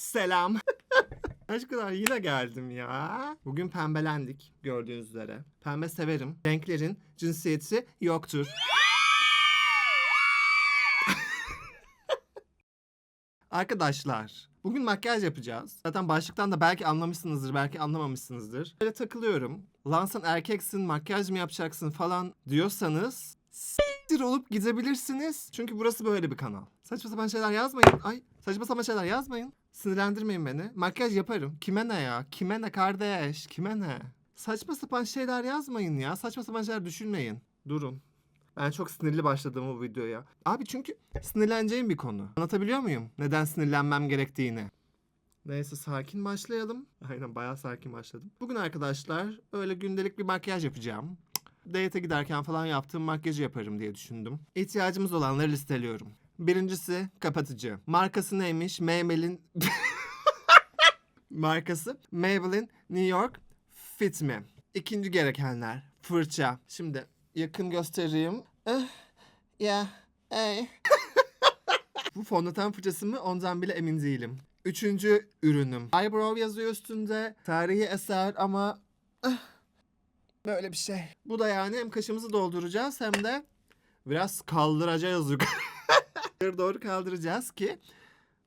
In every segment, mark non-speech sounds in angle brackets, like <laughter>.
Selam. <laughs> Aşklar yine geldim ya. Bugün pembelendik gördüğünüz üzere. Pembe severim. Renklerin cinsiyeti yoktur. <laughs> Arkadaşlar, bugün makyaj yapacağız. Zaten başlıktan da belki anlamışsınızdır, belki anlamamışsınızdır. Böyle takılıyorum. Lan sen erkeksin, makyaj mı yapacaksın falan diyorsanız s**tir olup gidebilirsiniz. Çünkü burası böyle bir kanal. Saçma sapan şeyler yazmayın. Ay, saçma sapan şeyler yazmayın. Sinirlendirmeyin beni. Makyaj yaparım. Kime ne ya? Kime ne kardeş? Kime ne? Saçma sapan şeyler yazmayın ya. Saçma sapan şeyler düşünmeyin. Durun. Ben çok sinirli başladım bu videoya. Abi çünkü sinirleneceğim bir konu. Anlatabiliyor muyum? Neden sinirlenmem gerektiğini. Neyse sakin başlayalım. <laughs> Aynen bayağı sakin başladım. Bugün arkadaşlar öyle gündelik bir makyaj yapacağım. Date giderken falan yaptığım makyajı yaparım diye düşündüm. İhtiyacımız olanları listeliyorum. Birincisi kapatıcı. Markası neymiş? Maybelline... <laughs> Markası Maybelline New York Fit Me. İkinci gerekenler fırça. Şimdi yakın göstereyim. Eh, ya, ey. <laughs> Bu fondöten fırçası mı ondan bile emin değilim. Üçüncü ürünüm. Eyebrow yazıyor üstünde. Tarihi eser ama eh, böyle bir şey. Bu da yani hem kaşımızı dolduracağız hem de biraz kaldıracağız yukarı <laughs> doğru kaldıracağız ki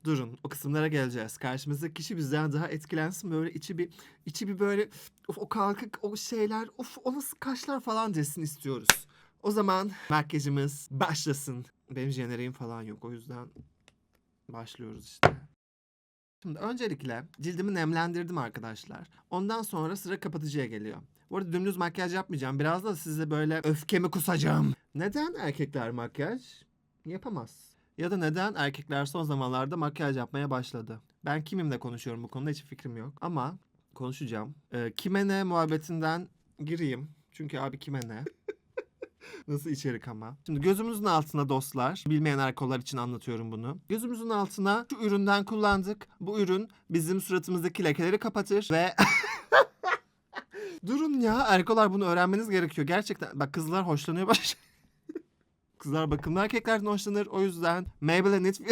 Durun o kısımlara geleceğiz. Karşımızdaki kişi bizden daha etkilensin böyle içi bir içi bir böyle of o kalkık o şeyler of o nasıl kaşlar falan desin istiyoruz. O zaman makyajımız başlasın. Benim jenereğim falan yok o yüzden başlıyoruz işte. Şimdi öncelikle cildimi nemlendirdim arkadaşlar. Ondan sonra sıra kapatıcıya geliyor. Bu arada dümdüz makyaj yapmayacağım. Biraz da size böyle öfkemi kusacağım. Neden erkekler makyaj yapamaz? Ya da neden erkekler son zamanlarda makyaj yapmaya başladı? Ben kimimle konuşuyorum bu konuda hiç fikrim yok. Ama konuşacağım. Ee, kime ne muhabbetinden gireyim. Çünkü abi kime ne? <laughs> Nasıl içerik ama. Şimdi gözümüzün altına dostlar. Bilmeyen erkolar için anlatıyorum bunu. Gözümüzün altına şu üründen kullandık. Bu ürün bizim suratımızdaki lekeleri kapatır ve... <laughs> Durun ya erkolar bunu öğrenmeniz gerekiyor. Gerçekten bak kızlar hoşlanıyor baş. Kızlar bakımlı erkeklerden hoşlanır. O yüzden Maybelline It... <laughs>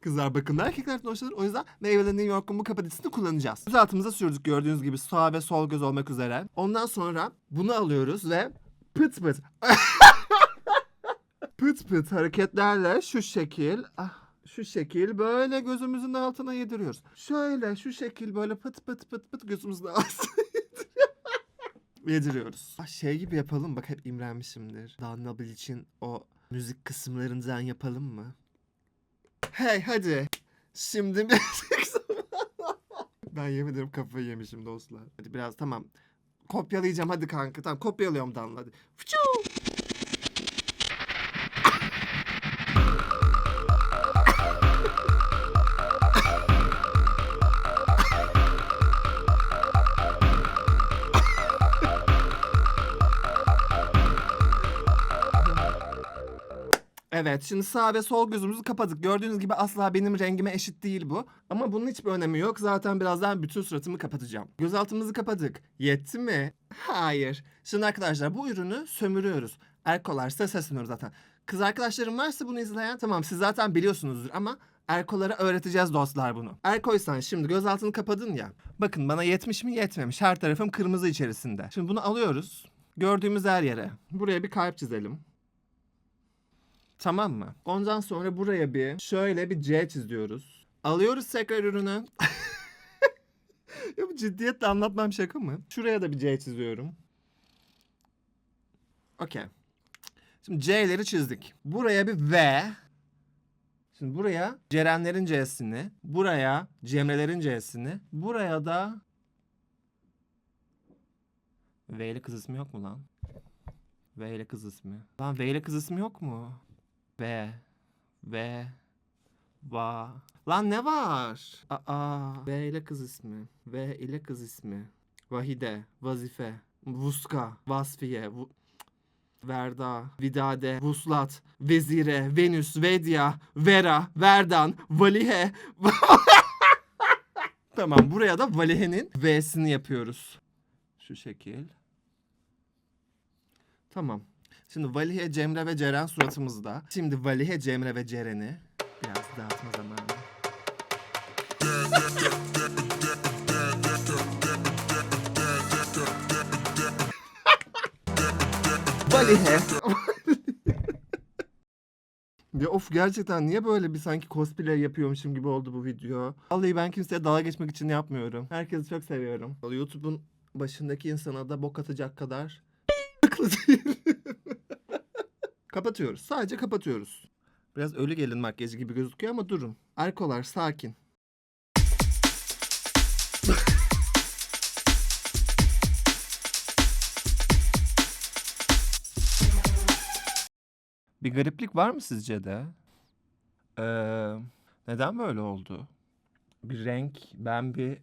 Kızlar bakımlı erkeklerden hoşlanır. O yüzden Maybelline New York'un bu kapatıcısını kullanacağız. Göz altımıza sürdük gördüğünüz gibi sağ ve sol göz olmak üzere. Ondan sonra bunu alıyoruz ve pıt pıt <laughs> pıt pıt hareketlerle şu şekil ah, şu şekil böyle gözümüzün altına yediriyoruz. Şöyle şu şekil böyle pıt pıt pıt pıt gözümüzün <laughs> altına yediriyoruz. Ah, Şey gibi yapalım bak hep imrenmişimdir. Danla için o müzik kısımlarından yapalım mı? Hey hadi. Şimdi müzik. <laughs> Ben yemin ederim kafayı yemişim dostlar. Hadi biraz tamam. Kopyalayacağım hadi kanka. Tamam kopyalıyorum Danla hadi. Evet şimdi sağ ve sol gözümüzü kapadık. Gördüğünüz gibi asla benim rengime eşit değil bu. Ama bunun hiçbir önemi yok. Zaten birazdan bütün suratımı kapatacağım. Gözaltımızı kapadık. Yetti mi? Hayır. Şimdi arkadaşlar bu ürünü sömürüyoruz. Erkolar size sesleniyorum zaten. Kız arkadaşlarım varsa bunu izleyen tamam siz zaten biliyorsunuzdur ama Erkolara öğreteceğiz dostlar bunu. Erkoysan şimdi gözaltını kapadın ya. Bakın bana yetmiş mi yetmemiş. Her tarafım kırmızı içerisinde. Şimdi bunu alıyoruz. Gördüğümüz her yere. Buraya bir kalp çizelim. Tamam mı? Ondan sonra buraya bir şöyle bir C çiziyoruz. Alıyoruz tekrar ürünü. <laughs> ya bu ciddiyetle anlatmam şaka mı? Şuraya da bir C çiziyorum. Okey. Şimdi C'leri çizdik. Buraya bir V. Şimdi buraya Cerenlerin C'sini, buraya Cemrelerin C'sini, buraya da V ile kız ismi yok mu lan? V ile kız ismi. Lan V ile kız ismi yok mu? V. V. Va. Lan ne var? Aa. V ile kız ismi. V ile kız ismi. Vahide. Vazife. Vuska. Vasfiye. Vu- Verda, Vidade, Vuslat, Vezire, Venüs, Vedya, Vera, Verdan, Valihe. <laughs> tamam buraya da Valihe'nin V'sini yapıyoruz. Şu şekil. Tamam. Şimdi Valihe, Cemre ve Ceren suratımızda. Şimdi Valihe, Cemre ve Ceren'i biraz dağıtma zamanı. <laughs> Valihe. <laughs> Ya of gerçekten niye böyle bir sanki cosplay yapıyormuşum gibi oldu bu video. Vallahi ben kimseye dalga geçmek için yapmıyorum. Herkesi çok seviyorum. YouTube'un başındaki insana da bok atacak kadar <laughs> aklı değilim kapatıyoruz. Sadece kapatıyoruz. Biraz ölü gelin makyajı gibi gözüküyor ama durun. Arkolar sakin. Bir gariplik var mı sizce de? Ee, neden böyle oldu? Bir renk, ben bir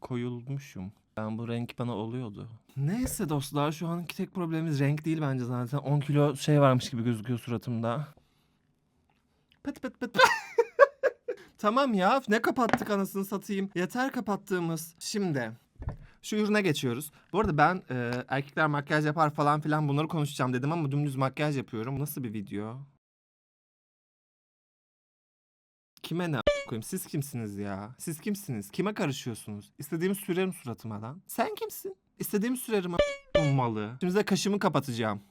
koyulmuşum. Ben bu renk bana oluyordu. Neyse dostlar şu anki tek problemimiz renk değil bence zaten. 10 kilo şey varmış gibi gözüküyor suratımda. Pıt pıt pıt. <laughs> tamam ya ne kapattık anasını satayım. Yeter kapattığımız. Şimdi şu ürüne geçiyoruz. Bu arada ben e, erkekler makyaj yapar falan filan bunları konuşacağım dedim ama dümdüz makyaj yapıyorum. Nasıl bir video? Kime ne koyayım? Siz kimsiniz ya? Siz kimsiniz? Kime karışıyorsunuz? İstediğimi sürerim suratıma lan. Sen kimsin? İstediğimi sürerim a- malı. Şimdi de kaşımı kapatacağım.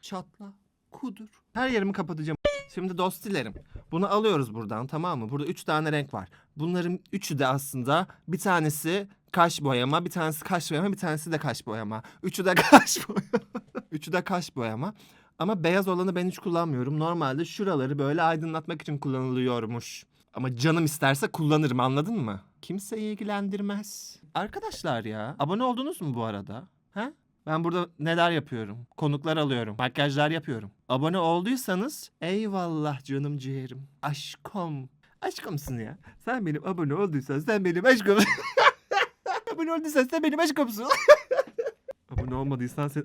Çatla. Kudur. Her yerimi kapatacağım. Şimdi dostilerim. Bunu alıyoruz buradan tamam mı? Burada üç tane renk var. Bunların üçü de aslında bir tanesi kaş boyama, bir tanesi kaş boyama, bir tanesi de kaş boyama. Üçü de <laughs> kaş boyama. üçü de kaş boyama. Ama beyaz olanı ben hiç kullanmıyorum. Normalde şuraları böyle aydınlatmak için kullanılıyormuş. Ama canım isterse kullanırım anladın mı? Kimseyi ilgilendirmez. Arkadaşlar ya abone oldunuz mu bu arada? Ha? Ben burada neler yapıyorum? Konuklar alıyorum. Makyajlar yapıyorum. Abone olduysanız eyvallah canım ciğerim. Aşkım. Aşkımsın ya. Sen benim abone olduysan sen benim aşkım. <laughs> abone olduysan sen benim aşkımsın. <laughs> abone olmadıysan sen...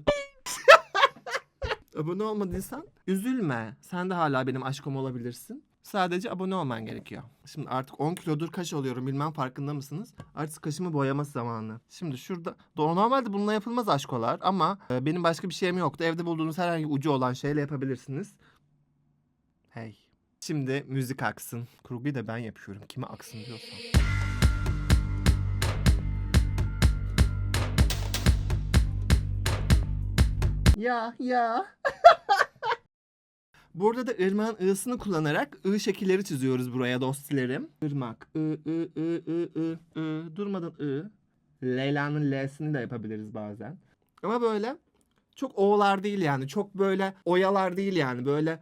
abone olmadıysan üzülme. Sen de hala benim aşkım olabilirsin. Sadece abone olman gerekiyor. Şimdi artık 10 kilodur kaş oluyorum bilmem farkında mısınız? Artık kaşımı boyama zamanı. Şimdi şurada normalde bununla yapılmaz aşkolar ama e, benim başka bir şeyim yoktu. Evde bulduğunuz herhangi ucu olan şeyle yapabilirsiniz. Hey. Şimdi müzik aksın. Kurguyu da ben yapıyorum. Kime aksın diyorsam. Ya ya. <laughs> Burada da ırmağın ı'sını kullanarak ı şekilleri çiziyoruz buraya dostlarım. Irmak. I, I, I, I, I, I. Durmadan I. Leyla'nın L'sini de yapabiliriz bazen. Ama böyle çok o'lar değil yani. Çok böyle oyalar değil yani. Böyle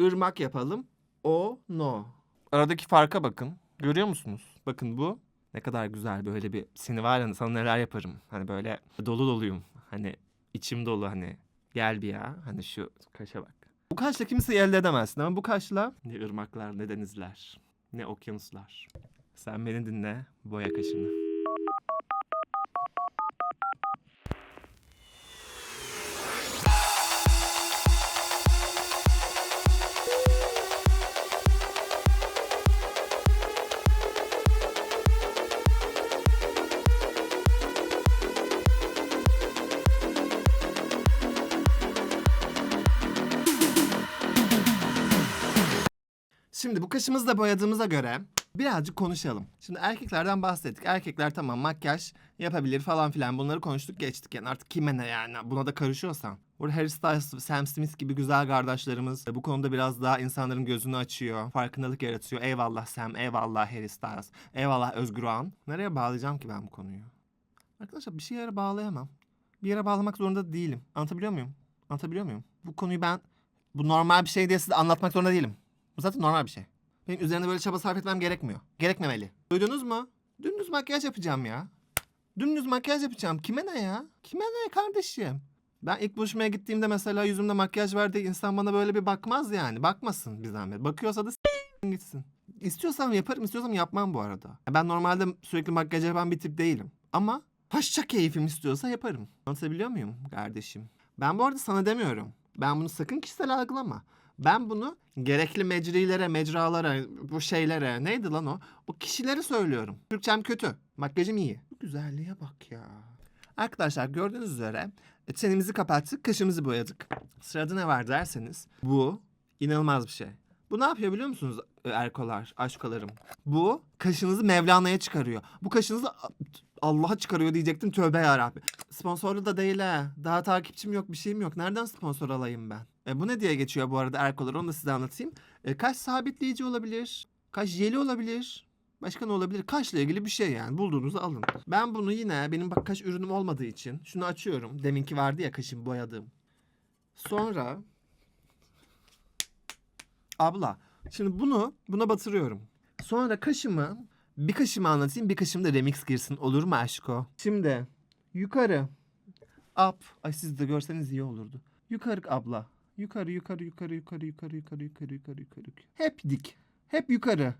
ırmak yapalım. O, no. Aradaki farka bakın. Görüyor musunuz? Bakın bu ne kadar güzel böyle bir seni var ya sana neler yaparım. Hani böyle dolu doluyum. Hani içim dolu hani. Gel bir ya. Hani şu kaşa bak. Bu kaşla kimseyi elde edemezsin ama bu kaşla ne ırmaklar ne denizler ne okyanuslar. Sen beni dinle boya kaşını. Şimdi bu kaşımızı da boyadığımıza göre birazcık konuşalım. Şimdi erkeklerden bahsettik. Erkekler tamam makyaj yapabilir falan filan bunları konuştuk geçtik. Yani artık kime ne yani buna da karışıyorsan. Burada Harry Styles, Sam Smith gibi güzel kardeşlerimiz bu konuda biraz daha insanların gözünü açıyor. Farkındalık yaratıyor. Eyvallah Sam, eyvallah Harry Styles, eyvallah Özgür Ağan. Nereye bağlayacağım ki ben bu konuyu? Arkadaşlar bir yere bağlayamam. Bir yere bağlamak zorunda da değilim. Anlatabiliyor muyum? Anlatabiliyor muyum? Bu konuyu ben bu normal bir şey diye size anlatmak zorunda değilim. Bu zaten normal bir şey. Benim üzerine böyle çaba sarf etmem gerekmiyor. Gerekmemeli. Duydunuz mu? Dümdüz makyaj yapacağım ya. Dümdüz makyaj yapacağım. Kime ne ya? Kime ne kardeşim? Ben ilk buluşmaya gittiğimde mesela yüzümde makyaj var diye insan bana böyle bir bakmaz yani. Bakmasın bir zahmet. Bakıyorsa da gitsin. İstiyorsam yaparım, istiyorsam yapmam bu arada. Ben normalde sürekli makyaj yapan bir tip değilim. Ama paşça keyfim istiyorsa yaparım. Anlatabiliyor muyum kardeşim? Ben bu arada sana demiyorum. Ben bunu sakın kişisel algılama. Ben bunu gerekli mecrilere, mecralara, bu şeylere, neydi lan o? O kişilere söylüyorum. Türkçem kötü, makyajım iyi. Bu güzelliğe bak ya. Arkadaşlar gördüğünüz üzere e, çenemizi kapattık, kaşımızı boyadık. Sırada ne var derseniz bu inanılmaz bir şey. Bu ne yapıyor biliyor musunuz e, erkolar, aşkolarım? Bu kaşınızı Mevlana'ya çıkarıyor. Bu kaşınızı Allah'a çıkarıyor diyecektim tövbe yarabbi. Sponsorlu da değil ha. Daha takipçim yok bir şeyim yok. Nereden sponsor alayım ben? E, bu ne diye geçiyor bu arada Erkolar onu da size anlatayım. E, kaş sabitleyici olabilir. Kaş jeli olabilir. Başka ne olabilir? Kaşla ilgili bir şey yani. Bulduğunuzu alın. Ben bunu yine benim bak kaş ürünüm olmadığı için şunu açıyorum. Deminki vardı ya kaşım boyadığım. Sonra abla şimdi bunu buna batırıyorum. Sonra kaşımı bir kaşımı anlatayım bir kaşım da remix girsin olur mu aşko? Şimdi yukarı up. Ay siz de görseniz iyi olurdu. Yukarı abla. Yukarı yukarı yukarı yukarı yukarı yukarı yukarı yukarı yukarı. Hep dik. Hep yukarı.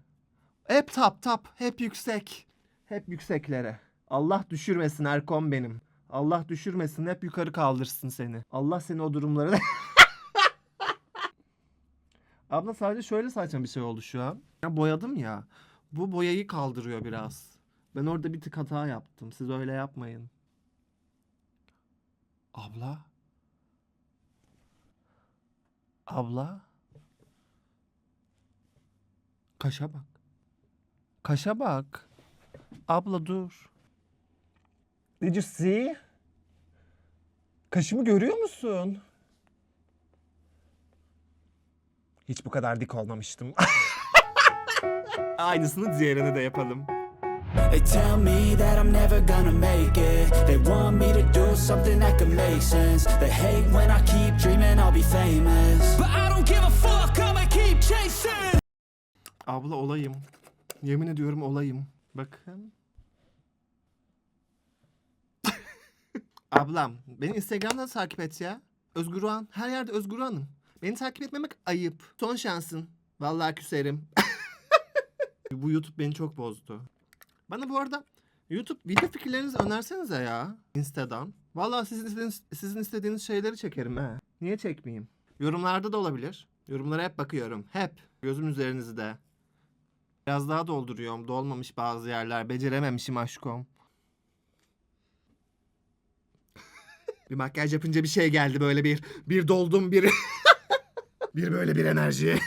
Hep tap tap. Hep yüksek. Hep yükseklere. Allah düşürmesin Erkom benim. Allah düşürmesin. Hep yukarı kaldırsın seni. Allah seni o durumlara... <laughs> Abla sadece şöyle saçma bir şey oldu şu an. Ya boyadım ya. Bu boyayı kaldırıyor biraz. Ben orada bir tık hata yaptım. Siz öyle yapmayın. Abla? Abla? Kaşa bak. Kaşa bak. Abla dur. Did you see? Kaşımı görüyor musun? Hiç bu kadar dik olmamıştım. <laughs> Aynısını diğerine de yapalım. They tell me that I'm never gonna make it. They want me to do something that could make sense. They hate when I keep dreaming I'll be famous. But I don't give a fuck, I'ma keep chasing. Abla olayım. Yemin ediyorum olayım. Bakın. Ablam beni Instagram'dan takip et ya. Özgür Uğan. Her yerde Özgür Uğan'ım. Beni takip etmemek ayıp. Son şansın. Vallahi küserim. <laughs> bu YouTube beni çok bozdu. Bana bu arada YouTube video fikirlerinizi önersenize ya. Insta'dan. Vallahi sizin istediğiniz, sizin istediğiniz şeyleri çekerim he. Niye çekmeyeyim? Yorumlarda da olabilir. Yorumlara hep bakıyorum. Hep. Gözüm üzerinizde. Biraz daha dolduruyorum. Dolmamış bazı yerler. Becerememişim aşkom. <laughs> bir makyaj yapınca bir şey geldi böyle bir bir doldum bir <laughs> bir böyle bir enerji.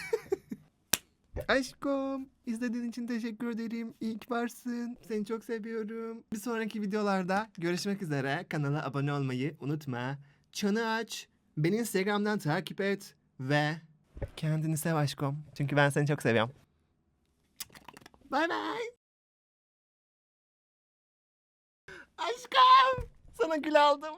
Aşkım izlediğin için teşekkür ederim. İyi ki varsın. Seni çok seviyorum. Bir sonraki videolarda görüşmek üzere. Kanala abone olmayı unutma. Çanı aç. Beni Instagram'dan takip et. Ve kendini sev aşkım. Çünkü ben seni çok seviyorum. Bay bay. Aşkım. Sana gül aldım.